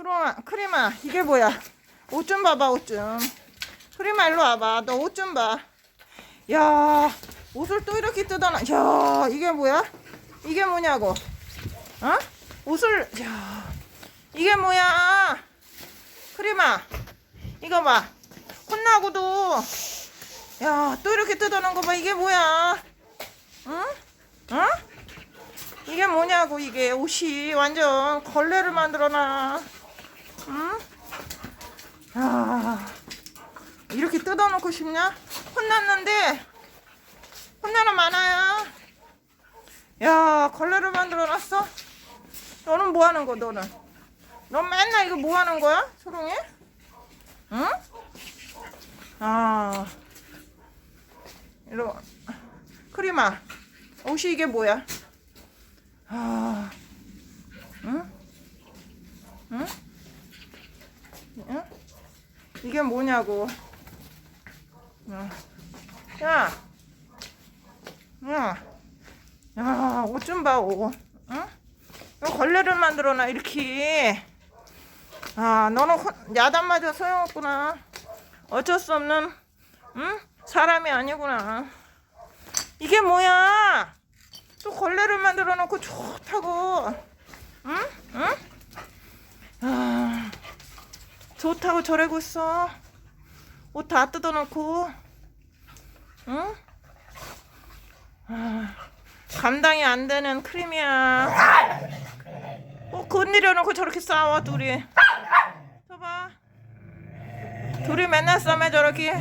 소롱아, 크림아, 이게 뭐야? 옷 좀 봐봐, 옷 좀. 크림아, 일로 와봐. 너 옷 좀 봐. 야, 옷을 또 이렇게 뜯어놔. 야, 이게 뭐야? 이게 뭐냐고? 어? 옷을, 야, 이게 뭐야? 크림아, 이거 봐. 혼나고도, 야, 또 이렇게 뜯어놓은 거 봐. 이게 뭐야? 응? 응? 이게 뭐냐고 이게 옷이 완전 걸레를 만들어놔. 응? 야, 이렇게 뜯어놓고 싶냐? 혼났는데 혼나는 많아야. 야, 걸레를 만들어놨어? 너는 뭐 하는 거 너는? 넌 맨날 이거 뭐 하는 거야? 소롱이? 응? 아, 이러 크림아, 옷이 이게 뭐야? 아, 응? 응? 응? 이게 뭐냐고? 야, 야, 야, 야, 옷 좀 봐, 옷. 응? 걸레를 만들어놔, 이렇게. 아, 너는 혼- 야단 맞아 소용없구나. 어쩔 수 없는, 응? 사람이 아니구나. 이게 뭐야? 또 걸레를 만들어 놓고 좋다고. 응? 응? 아, 좋다고 저러고 있어. 옷 다 뜯어 놓고. 응? 아, 감당이 안 되는 크림이야. 꼭 건드려 놓고 저렇게 싸워, 둘이. 저봐. 둘이 맨날 싸매 저렇게.